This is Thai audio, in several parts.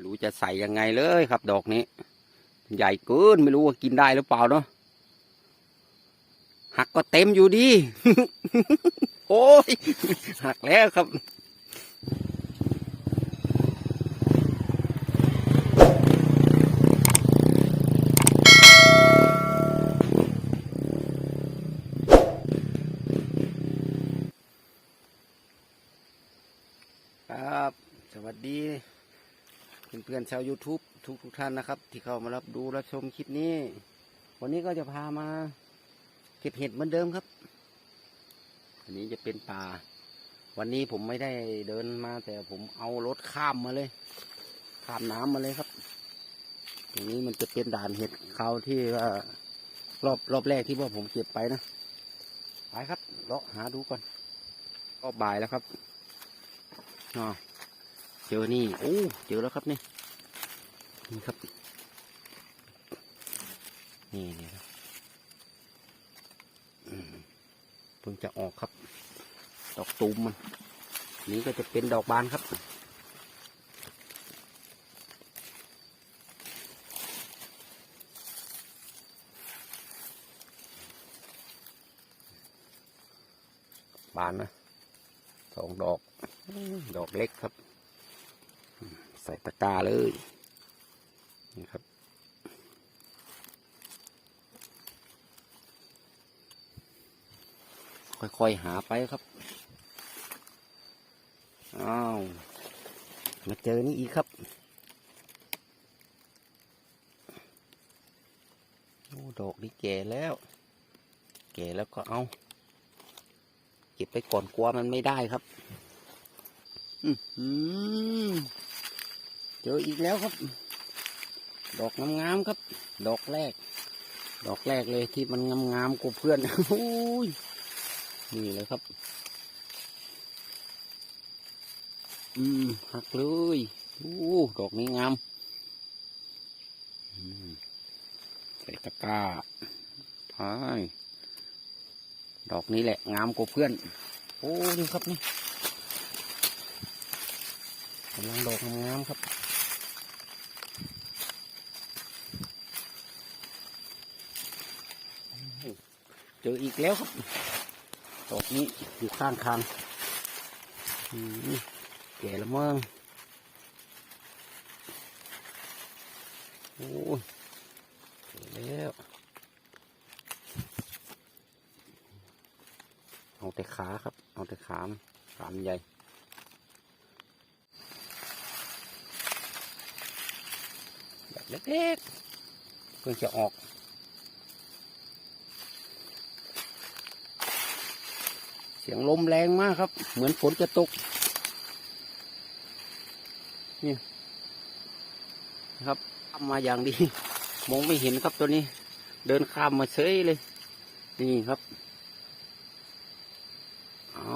ไม่รู้จะใส่ยังไงเลยครับ ดอกนี้ ใหญ่เกินไม่รู้ว่ากินได้หรือเปล่าเนาะหักก็เต็มอยู่ดี โอ้ยหักแล้วครับ ครับ สวัสดี เพื่อนๆชาว YouTube ทุกทุกๆท่านนะครับ ที่เข้ามารับดูรับชมคลิปนี้ วันนี้ก็จะพามา เก็บเห็ดเหมือนเดิมครับ อันนี้จะเป็นป่า วันนี้ผมไม่ได้เดินมา แต่ผมเอารถข้ามมาเลย ข้ามน้ำมาเลยครับตรงนี้มันจะเป็นด่านเห็ดเขาที่ว่ารอบรอบแรกที่ว่าผมเก็บไปนะไปครับเลาะหาดูก่อนก็บ่ายแล้วครับอ๋อ เจอนี่โอ้เจอแล้วครับนี่นี่ครับ นี่นี่ครับเพิ่งจะออกครับ ดอกตูมมัน นี่ก็จะเป็นดอกบานครับบานนะสองดอก ดอกเล็กครับ ใส่ตะกร้าเลยนี่ครับค่อยๆหาไปครับ อ้าว มาเจอนี่อีกครับ โอ้ดอกนี่แก่แล้ว แก่แล้วก็เอา เก็บไปก่อนกลัวมันไม่ได้ครับ อื้อหือ เจออีกแล้วครับ ดอกงามๆครับ ดอกแรก ดอกแรกเลยที่มันงามๆกว่าเพื่อนโอ้ยนี่เลยครับ อืมหักเลยโอ้ดอกนี้งามอืมใส่ตะกร้าใช่ดอกนี้แหละงามกว่าเพื่อน โอ้นี่ครับนี่กำลังดอกงามๆครับ เจออีกแล้วครับดอกนี้อยู่ข้างทางแก่ล้วมั้งโอ้ยแก่แล้วเอาแต่ขาครับ เอาแต่ขามขามใหญ่แบบเล็กๆเพิ่งจะออก สียงลมแรงมากครับ เหมือนฝนจะตกนี่ครับข้ามมาอย่างดี มองไม่เห็นครับตัวนี้ เดินข้ามมาเฉยเลย นี่ครับ เอา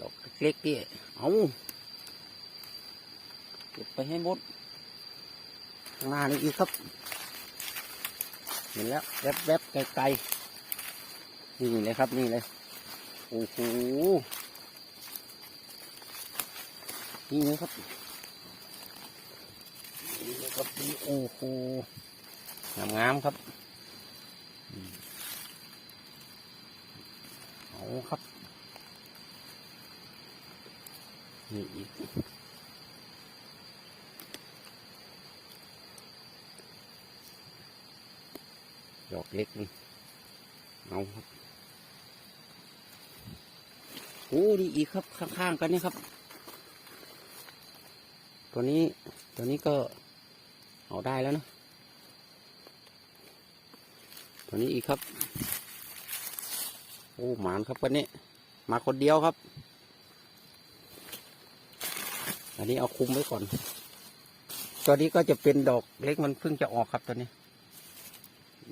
ดอกเล็กๆนี่เอาเก็บไปให้หมดข้างหน้านี่อีกครับ เห็นแล้วแวบๆไกลๆนี่เลยครับนี่เลย โอ้โห นี่เลยครับ นี่เลยครับนี่โอ้โห งามๆครับอืมเอาครับ นี่อีกดอกเล็กนี่เอาครับ โอ้นี่อีกครับข้างๆกันนี่ครับ ตัวนี้ตัวนี้ก็เอาได้แล้วนะตัวนี้อีกครับ โอ้หมานครับวันนี้มาคนเดียวครับ อันนี้เอาคุมไว้ก่อน ตัวนี้ก็จะเป็นดอกเล็กมันเพิ่งจะออกครับตัวนี้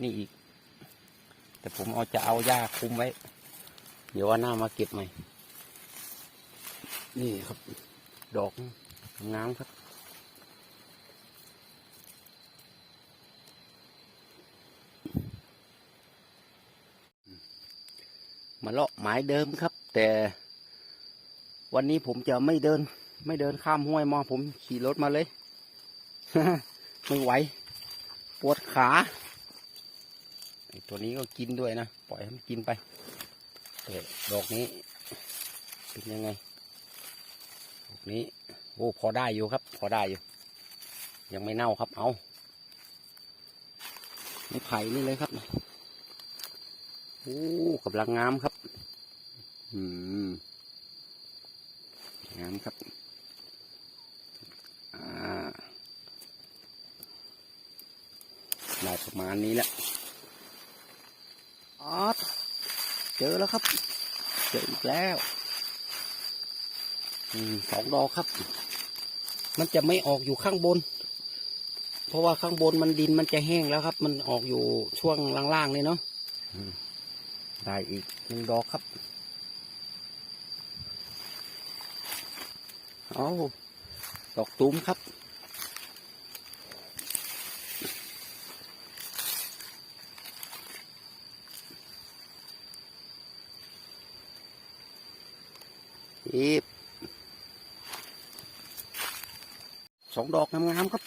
นี่อีก แต่ผมเอาจะเอาหญ้าคุมไว้ เดี๋ยวว่าหน้ามาเก็บใหม่ นี่ครับ ดอกงามครับ มาเลาะหมายเดิมครับ แต่วันนี้ผมจะไม่เดิน ไม่เดินข้ามห้วยมาผมขี่รถมาเลย ไม่ไหว ปวดขาตัวนี้ก็กินด้วยนะ ปล่อยให้มันกินไปแต่ดอกนี้ เป็นยังไง นี้โอ้พอได้อยู่ครับ พอได้อยู่ ยังไม่เน่าครับ เอาไม่ไผ่นี่เลยครับโอ้กำลังงามครับ อืมงามครับอ่าได้ประมาณนี้แหละออเจอแล้วครับ เจออีกแล้ว สองดอกครับ มันจะไม่ออกอยู่ข้างบน เพราะว่าข้างบนมันดินมันจะแห้งแล้วครับ มันออกอยู่ช่วงล่างๆเลยเนาะได้อีกหนึ่งดอกครับ เอาดอกตุ้มครับ อีบ สองดอกงามๆครับ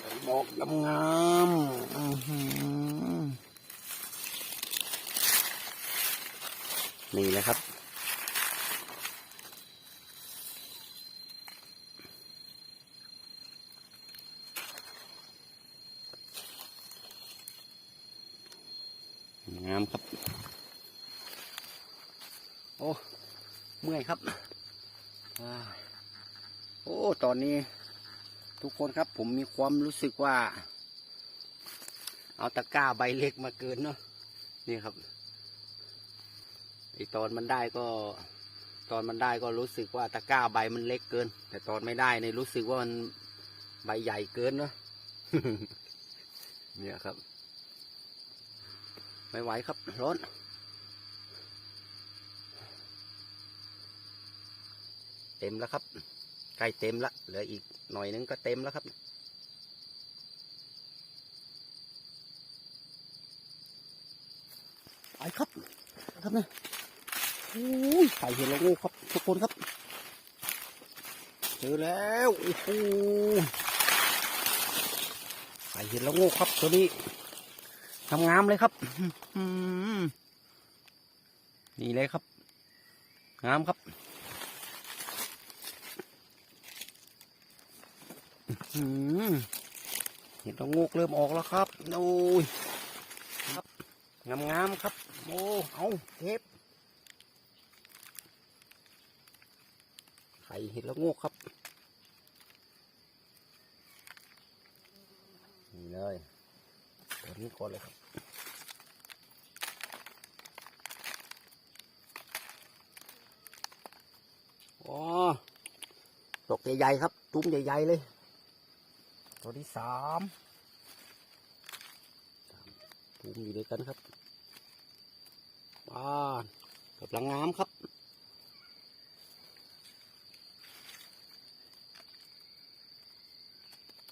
สองดอกงามๆอื้อหือนี่เลยครับงามครับ อ้เมื่อยครับอโอ้ตอนนี้ทุกคนครับผมมีความรู้สึกว่า เอาตะกร้าใบเล็กมาเกินเนาะนี่ครับไอตอนมันได้ก็ ตอนมันได้ก็รู้สึกว่าตะกร้าใบมันเล็กเกิน แต่ตอนไม่ได้เนี่ยรู้สึกว่ามันใบใหญ่เกินเนาะเนี่ยครับ ไม่ไหวครับร้อน ต็มแล้วครับใกล้เต็มละเหลืออีกหน่อยนึงก็เต็มแล้วครับไปครับครับนะโอ้ยไข่เห็นแล้วโง่ครับ ทุกคนครับเจอแล้วโอ้โหไข่เห็นแล้วโง่ครับตัวนี้ทำงามเลยครับอืมนี่เลยครับ งามครับอืม เห็นตะงูกเริ่มออกแล้วครับโอ้ยครับงามงามๆครับ โอ้เอาเทปไข่เห็ดละโงกครับนี่เลยตัวนี้ก่อนเลยครับอ๋อดอกใหญ่ๆครับ ตุ้มใหญ่ๆเลย ตัวที่สามตุ้มอยู่ด้วยกันครับบ้านกำลังงามครับ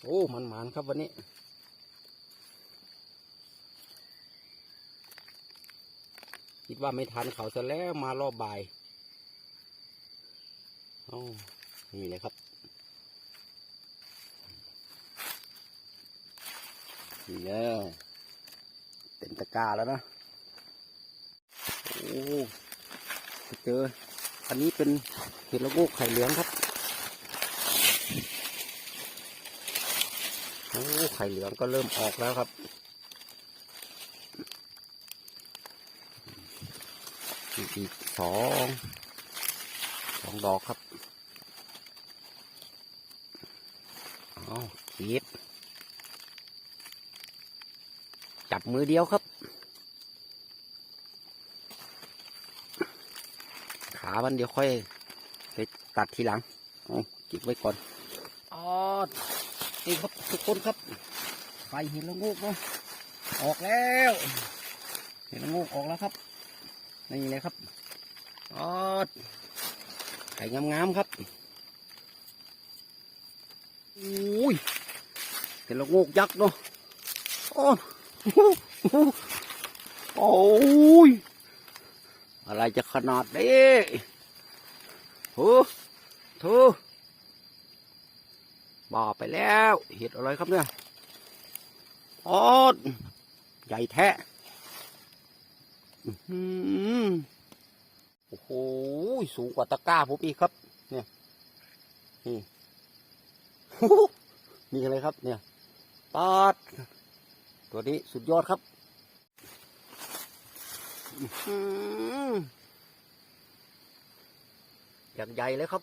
โอ้มันหมานครับวันนี้คิดว่าไม่ทันเขาซะแล้วมารอบบ่ายโอ้นี่เลยครับ นี่เลยเต็มตะกร้าแล้วนะโอ้เจอ อันนี้เป็นเห็ดละโงกไข่เหลืองครับโอ้ไข่เหลืองก็เริ่มออกแล้วครับ อีกสองสองดอกครับ เอาขีด จับมือเดียวครับ ขามันเดี๋ยวค่อยไปตัดทีหลังเอาเก็บไว้ก่อนอ๋อนี่ครับทุกคนครับไฟเห็นแล้วงูกเนาะออกแล้ว เห็นแล้วงูกออกแล้วครับนี่เลยครับอ๋อไข่งามๆครับอุ้ยเห็นแล้วงูกยักษ์เนาะโอ้โห โอ้ย อะไรจะขนาดนี้โอ้โธ่บ้าไปแล้ว เห็ดอะไรครับเนี่ยออดใหญ่แท้อื้อหือโอ้โห สูงกว่าตะกร้าผมอีกครับ เนี่ย นี่ นี่อะไรครับ เนี่ยปาด ตัวนี้สุดยอดครับอย่างใหญ่เลยครับ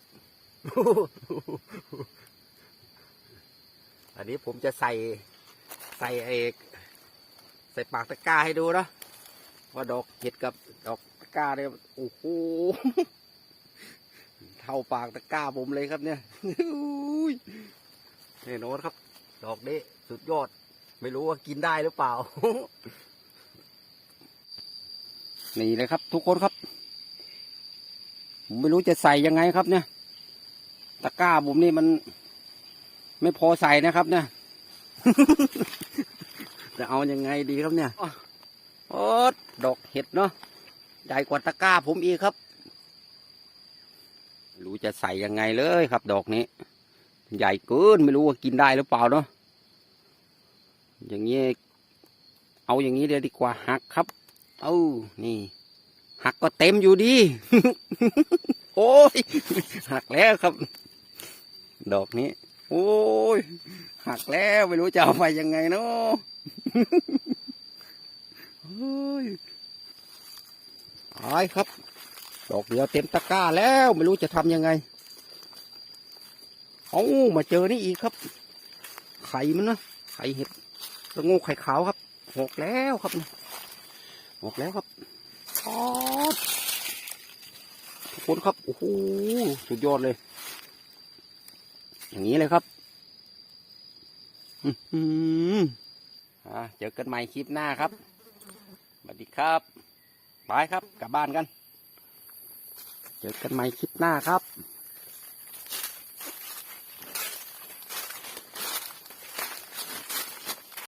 อันนี้ผมจะใส่ใส่เอกใส่ปากตะกร้าให้ดูนะว่าดอกเห็ดกับดอกตะกร้าเนี่ยโอ้โหเท่าปากตะกร้าผมเลยครับเนี่ยอุ้ยแน่นอนครับ ดอกนี้สุดยอด ไม่รู้ว่ากินได้หรือเปล่า นี่เลยครับ ทุกคนครับผมไม่รู้จะใส่ยังไงครับ เนี่ย ตะกร้าผมนี่มัน ไม่พอใส่นะครับ เนี่ย จะเอายังไงดีครับเนี่ยโอ้ดอกเห็ดเนาะใหญ่กว่าตะกร้าผมอีกครับ รู้จะใส่ยังไงเลยครับ ดอกนี้ ใหญ่เกินไม่รู้ว่ากินได้หรือเปล่าเนาะ อย่างนี้เอาอย่างนี้เดียดีกว่าหักครับ เอานี่ หักก็เต็มอยู่ดี โอ้ย หักแล้วครับ ดอกนี้ โอ้ย หักแล้วไม่รู้จะเอาไปยังไงเนาะเฮ้ยอายครับ ดอกเดียวเต็มตะกร้าแล้วไม่รู้จะทำยังไงเอามาเจอนี่อีกครับ ไข่มันนะไข่เห็ด ระโงูไข่ขาวครับหกแล้วครับหกแล้วครับทอดทุกคนครับ โอ้โห สุดยอดเลย อย่างนี้เลยครับอื้อหืออ่าเจอกันใหม่คลิปหน้าครับสวัสดีครับบายครับ กลับบ้านกัน เจอกันใหม่คลิปหน้าครับ